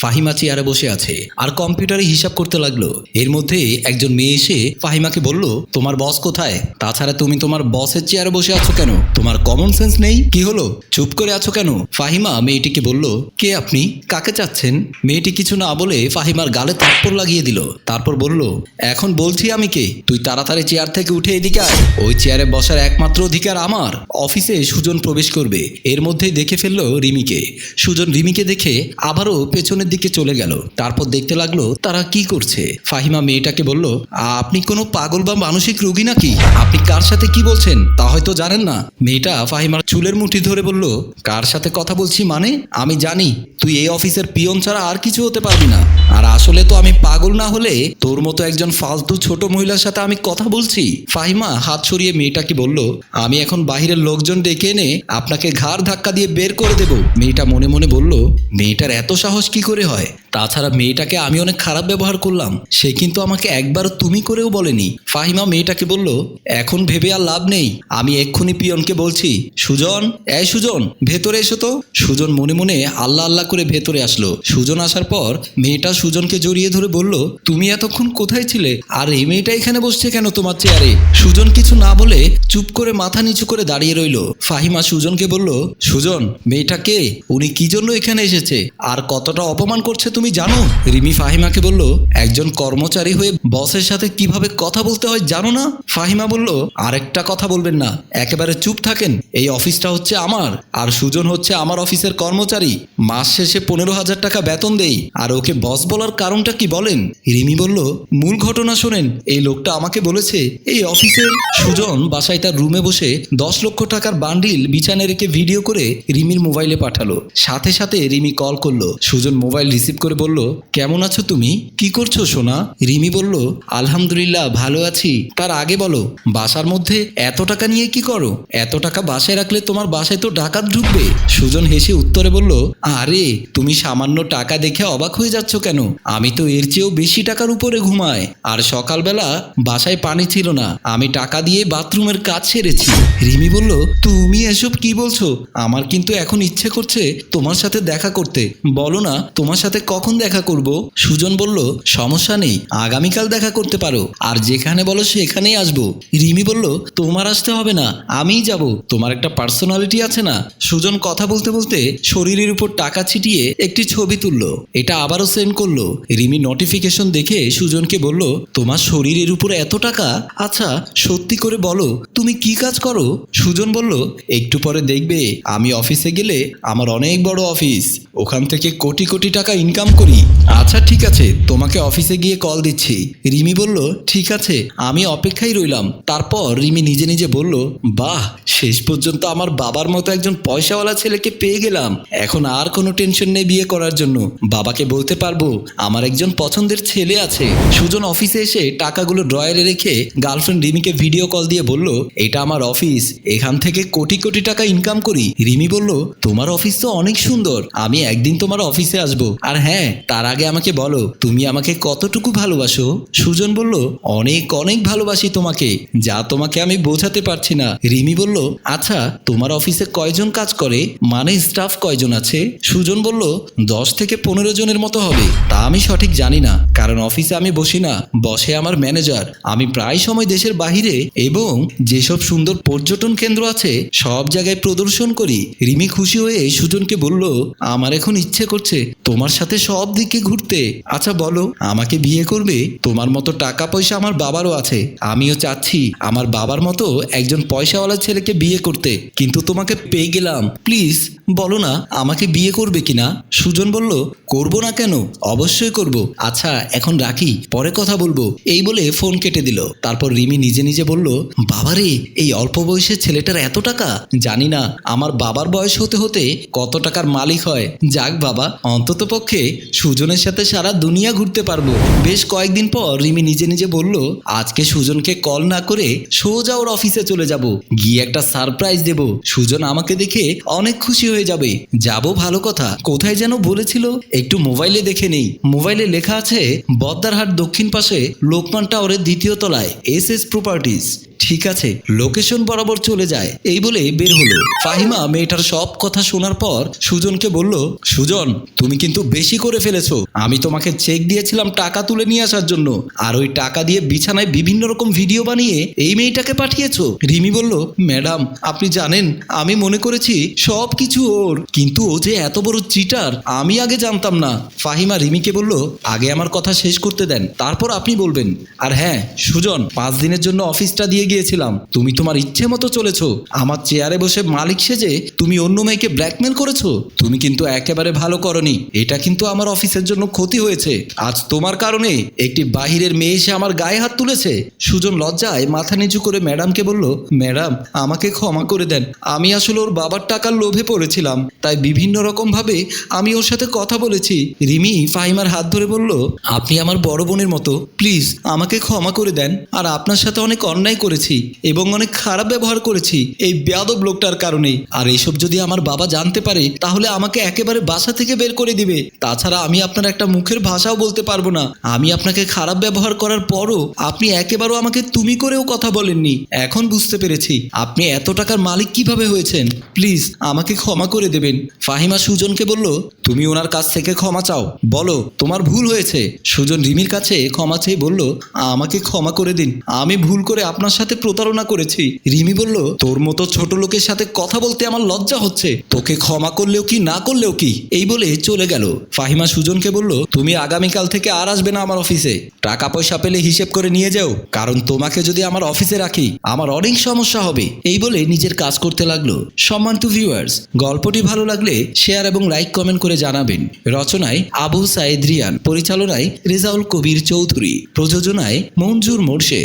ফাহিমা চেয়ারে বসে আছে আর কম্পিউটারে হিসাব করতে লাগল। এর মধ্যে একজন মেয়ে এসে ফাহিমাকে বলল, তোমার বস কোথায়? তাছাড়া তুমি তোমার বসের চেয়ারে বসে আছো কেন? তোমার কমন সেন্স নেই? কি হলো? চুপ করে আছো কেন? ফাহিমা মেয়েটিকে বলল, কে আপনি? কাকে চাচ্ছেন? মেয়েটি কিছু না বলে ফাহিমার গালে থাপ্পড় লাগিয়ে দিল। তারপর বলল, এখন বলছি আমি কে? তুই তাড়াতাড়ি চেয়ার থেকে উঠে এদিকে আয়। ওই চেয়ারে বসার একমাত্র অধিকার আমার। অফিসে সুজন প্রবেশ করবে। এর মধ্যেই দেখে ফেলল রিমিকে। সুজন রিমিকে দেখে আবারও পেছনের দিকে চলে গেল। তারপর দেখতে লাগল, তারা কি করছে? ফাহিমা মেয়েটাকে বলল, আপনি কোনো পাগল বা মানসিক রোগী নাকি? আপনি কার সাথে কি বলছেন? তা হয়তো জানেন না। মেয়েটা ফাহিমার চুলের মুঠি ধরে বলল, কার সাথে কথা বলছি মানে? আমি জানি, তুই এই অফিসের পিয়ন ছাড়া আর কিছু হতে পারবি না। আর আসলে তো আমি পাগল না হলে তোর মতো একজন ফালতু ছোট মহিলার সাথে আমি কথা বলছি। ফাহিমা হাত সরিয়ে মেয়েটাকে বলল, আমি এখন বাহিরের লোকজন ডেকে এনে আপনাকে ঘাড় ধাক্কা দিয়ে বের করে দেব। মেয়েটা মনে মনে বলল, মেয়েটার এত সাহস কি করে হয়। তাছাড়া মেয়েটাকে আমি অনেক খারাপ ব্যবহার করলাম। সে কিন্তু আমাকে একবার তুমি করেও বলেনি। ফাহিমা মেয়েটাকে বলল, এখন ভেবে আর লাভ নেই। আমি এক্ষুনি পিয়নকে বলছি, সুজন, এই সুজন, ভেতরে এসো তো। সুজন মনে মনে আল্লাহ আল্লাহ করে ভেতরে আসলো। সুজন আসার পর মেয়েটা সুজনকে জড়িয়ে ধরে বলল, তুমি এতক্ষণ কোথায় ছিলে? আর এই মেয়েটা এখানে বসছে কেন তোমার চেয়ারে? সুজন কিছু না বলে চুপ করে মাথা নিচু করে দাঁড়িয়ে রইল। ফাহিমা সুজনকে বলল, সুজন, মেয়েটা কে? উনি কি জন্য এখানে এসেছে? আর কতটা অপমান করছে তুমি জানো? রিমি ফাহিমাকে বলল, একজন কর্মচারী হয়ে বসের সাথে কীভাবে কথা বলতে হয় জানো না? ফাহিমা বলল, আরেকটা কথা বলবেন না, একেবারে চুপ থাকেন। এই অফিসটা হচ্ছে আমার, আর সুজন হচ্ছে আমার অফিসের কর্মচারী। মাস শেষে পনেরো হাজার টাকা বেতন দেই, আর ওকে বস বলার কারণটা কি বলেন? রিমি বলল, মূল ঘটনা শোনেন, এই লোকটা আমাকে বলেছে, এই অফিসের সুজন বাসায় তার রুমে বসে দশ লক্ষ টাকার বান্ডিল বিছানায় রেখে ভিডিও করে রিমির মোবাইলে পাঠালো। সাথে সাথে রিমি কল করল, সুজন মোবাইল রিসিভ করে বলল, কেমন আছো তুমি? কি করছ সোনা? রিমি বলল, আলহামদুলিল্লাহ, ভালো আছি। তার আগে বলো, বাসার মধ্যে এত টাকা নিয়ে কি করো? এত টাকা বাসায় রাখলে তোমার বাসায় তো ডাকাত ঢুকবে। সুজন হেসে উত্তরে বলল, আরে, তুমি সামান্য টাকা দেখে অবাক হয়ে যাচ্ছ কেন? আমি তো এর চেয়েও বেশি টাকার উপরে ঘুমাই। আর সকালবেলা বাসায় পানি ছিল না। আমি টাকা দিয়ে বাথরুমের কাজ সেরেছি। রিমি বলল, তুমি এসব কি বলছো? আমার কিন্তু এখন ইচ্ছে করছে তোমার সাথে দেখা করতে। বলো না তোমার সাথে কখন দেখা করব? সুজন বলল, সমস্যা নেই, আগামীকাল দেখা করতে পারো। আর যেখানে বলো সেখানেই আসব। রিমি বলল, তোমার আসতে হবে না, আমিই যাব। তোমার একটা পার্সোনালিটি আছে না? সুজন কথা বলতে বলতে শরীরের উপর টাকা ছিটিয়ে একটি ছবি তুললো। এটা আবারও সেন্ড করল। রিমি নোটিফিকেশন দেখে সুজনকে বলল, তোমার শরীরের উপর এত টাকা? আচ্ছা সত্যি করে বলো, তুমি কি কাজ করো? সুজন বলল, একটু পরে দেখবে, আমি অফিসে গেলে আমার অনেক বড় অফিস। ওখান থেকে কোটি কোটি টাকা ইনকাম করি। আচ্ছা ঠিক আছে, তোমাকে অফিসে গিয়ে কল দিচ্ছি। রিমি বলল, ঠিক আছে, আমি অপেক্ষায় রইলাম। তারপর রিমি নিজে নিজে বলল, বাহ, শেষ পর্যন্ত আমার বাবার মতো একজন পয়সাওয়ালা ছেলেকে পেয়ে গেলাম। এখন আর কোনো টেনশন নেই বিয়ে করার জন্য। বাবাকে বলতে পারব, আমার একজন পছন্দের ছেলে আছে। সুজন অফিসে এসে টাকাগুলো ড্রয়ারে রেখে গার্লফ্রেন্ড রিমিকে ভিডিও কল দিয়ে বলল, এটা আমার অফিস এখান থেকে কোটি কোটি টাকা ইনকাম করি। রিমি বলল, তোমার অফিস তো অনেক সুন্দর, আমি একদিন তোমার অফিসে আসব। আর হ্যাঁ তার আগে আমাকে বলো, তুমি আমাকে কতটুকু ভালোবাসো? সুজন বলল, অনেক অনেক ভালোবাসি তোমাকে, যা তোমাকে আমি বোঝাতে পারছি না। রিমি বলল আচ্ছা তোমার অফিসে কয়জন কাজ করে? মানে স্টাফ কয়জন আছে? সুজন বলল, দশ থেকে পনেরো জনের মতো হবে। তা আমি সঠিক জানি না, কারণ অফিসে আমি বসি না, বসে আমার ম্যানেজার। আমি প্রায় সময় দেশের বাহিরে, এবং যেসব সুন্দর পর্যটন কেন্দ্র আছে, সব জায়গায় প্রদর্শন করি। রিমি খুশি হয়ে সুজনকে বলল, আমার এখন ইচ্ছে করছে তোমার সাথে সব দিকে ঘুরতে। আচ্ছা বলো, আমাকে বিয়ে করবে? তোমার মতো টাকা পয়সা আমার বাবারও আছে। আমিও চাচ্ছি আমার বাবার মতো একজন পয়সাওয়ালা ছেলেকে বিয়ে করতে। কিন্তু তোমাকে পেয়ে গেলাম। প্লিজ, বলো না, আমাকে বিয়ে করবে কিনা? সুজন বলল, করব না কেন? অবশ্যই করব। আচ্ছা এখন রাখি, পরে কথা বলব। এই বলে ফোন কেটে দিল। তারপর রিমি নিজে নিজে বলল বাবারে এই অল্প বয়সের ছেলেটার এত টাকা? জানি না, আমার বাবার বয়স হতে হতে কত টাকার মালিক হয়? যাক বাবা, অন্তত পক্ষে সুজনের সাথে সারা দুনিয়া ঘুরতে পারব। বেশ কয়েকদিন পর রিমি নিজে নিজে বলল, আজকে সুজনকে কল না করে সোজা ওর অফিসে চলে যাব। গিয়ে একটা সারপ্রাইজ দেব। সুজন আমাকে দেখে অনেক খুশি হয়ে যাবে। যাব ভালো কথা। কোথায় যেন বলেছিল, একটু মোবাইলে দেখে নেই। মোবাইলে লেখা আছে, বদ্দারহাট দক্ষিণ পাশে লোকমান টাওয়ারের দ্বিতীয় তলায় এস এস প্রপার্টিজ ঠিক আছে লোকেশন বরাবর চলে যায়। এই বলে বের হলো। ফাহিমা মেয়েটার সব কথা শোনার পর সুজনকে বলল, সুজন, তুমি কিন্তু বেশি করে ফেলেছো। আমি তোমাকে চেক দিয়েছিলাম টাকা তুলে নিয়ে আসার জন্য। আর ওই টাকা দিয়ে বিছানায় বিভিন্ন রকম ভিডিও বানিয়ে এই মেয়েটাকে পাঠিয়েছো। রিমি বলল, ম্যাডাম, আপনি জানেন, আমি মনে করেছি সব কিছু ওর। কিন্তু ও যে এত বড় চিটার আমি আগে জানতাম না। ফাহিমা রিমিকে বলল, আগে আমার কথা শেষ করতে দেন। তারপর আপনি বলবেন। আর হ্যাঁ সুজন, পাঁচ দিনের জন্য অফিসটা দিয়ে গিয়েছিলাম। তুমি তোমার ইচ্ছে মতো চলেছো। আমার চেয়ারে বসে মালিক সেজে তুমি অন্য মেয়েকে ব্ল্যাকমেল করেছ। তুমি কিন্তু একেবারে ভালো করনি। এটা কিন্তু আমার অফিসের জন্য ক্ষতি হয়েছে। আজ তোমার কারণে একটি বাহিরের মেয়ে এসে আমার গায়ে হাত তুলেছে। সুজন লজ্জায় মাথা নিচু করে ম্যাডামকে বলল, ম্যাডাম, আমাকে ক্ষমা করে দেন। আমি আসলে ওর বাবার টাকার লোভে পড়েছিলাম। তাই বিভিন্ন রকম ভাবে আমি ওর সাথে কথা বলেছি। রিমি ফাহিমার হাত ধরে বলল, আপনি আমার বড় বোনের মতো। প্লিজ, আমাকে ক্ষমা করে দেন। আর আপনার সাথে অনেক অন্যায় করেছি এবং অনেক খারাপ ব্যবহার করেছি। এই বেয়াদব লোকটার কারণে। আর এইসব যদি আমার বাবা জানতে পারে, তাহলে আমাকে একেবারে বাসা থেকে বের করে দিবে। তাছাড়া আমি আপনার একটা মুখের ভাষাও বলতে পারব না। আমি আপনাকে খারাপ ব্যবহার করার পরও আপনি একেবারেও আমাকে তুমি করেও কথা বলেননি। এখন বুঝতে পেরেছি, আপনি এত টাকার মালিক কীভাবে হয়েছেন? প্লিজ, আমাকে ক্ষমা করে দেবেন। ফাহিমা সুজনকে বলল, তুমি ওনার কাছ থেকে ক্ষমা চাও। বলো, তোমার ভুল হয়েছে? সুজন রিমির কাছে ক্ষমা চেয়ে বলল, আমাকে ক্ষমা করে দিন। আমি ভুল করে আপনার সাথে প্রতারণা করেছি। রিমি বলল, তোর মতো ছোট লোকের সাথে কথা বলতে আমার লজ্জা হচ্ছে। তোকে ক্ষমা করলেও কি, না করলেও কি? এই বলে চলে গেল। ফাহিমা সুজনকে বলল, তুমি আগামীকাল থেকে আর আসবে না আমার অফিসে। টাকা পয়সা পেলে হিসেব করে নিয়ে যাও, কারণ তোমাকে যদি আমার অফিসে রাখি, আমার অনেক সমস্যা হবে। এই বলে নিজের কাজ করতে লাগল। সম্মান টু ভিউয়ার্স গল্পটি ভালো লাগলে শেয়ার এবং লাইক কমেন্ট করে জানাবেন। রচনায় আবু সাইদ রিয়ান, পরিচালনায় রেজাউল কবির চৌধুরী, প্রযোজনায় মঞ্জুর মোর্শে